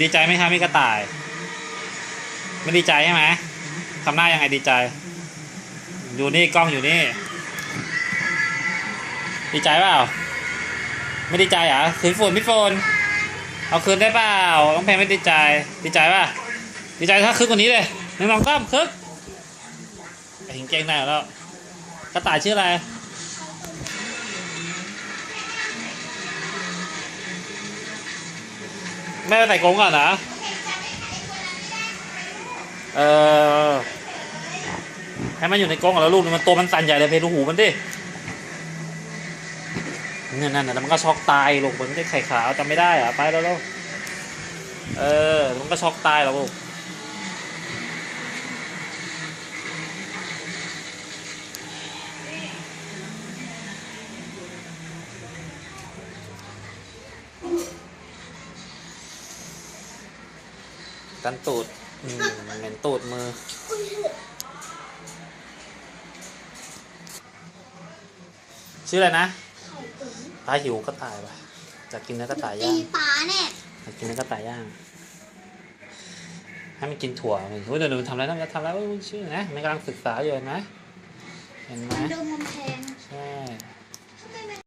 ดีใจไหมคะมีกระต่าย ไม่ดีใจใช่ไหมทำหน้ายังไงดีใจ อยู่นี่กล้องอยู่นี่ ดีใจเปล่า ไม่ดีใจเหรอคืนฝุ่นพี่ฝนเอาคืนได้เปล่าต้องเพลงไม่ดีใจ ดีใจป่ะ ดีใจถ้าคึกกว่านี้เลยหนึ่งสองสามคึกไอ้หิงเก่งได้แล้ว กระต่ายชื่ออะไร แม่ไปใส่กรงก่อนนะ เออให้มันอยู่ในกรงก่องแล้วลูกมันตัวมันสั่นใหญ่เลยเพลูหูมันดิเนี่ยนั่นน่ะมันก็ช็อกตายลูกมันไม่ได้ไข่ขาวจำไม่ได้อะไปแล้วลูกเออมันก็ช็อกตายแล้วลูก กันตูดอืมเหม็นตูดมือ ชื่ออะไรนะตาหิวก็ตายว่ะจะกินเนื้อกระต่ายตีย่างปลาเนี่ยอยากกินเนื้อกระต่ายย่าง ให้มันกินถั่วมันเฮ้ยเดี๋ยวเดี๋ยวมันทำอะไรต้องจะทำอะไรวะมันชื่อนะมันกำลังศึกษาอยู่เห็นไหมเห็นไหมโดนมันแทงใช่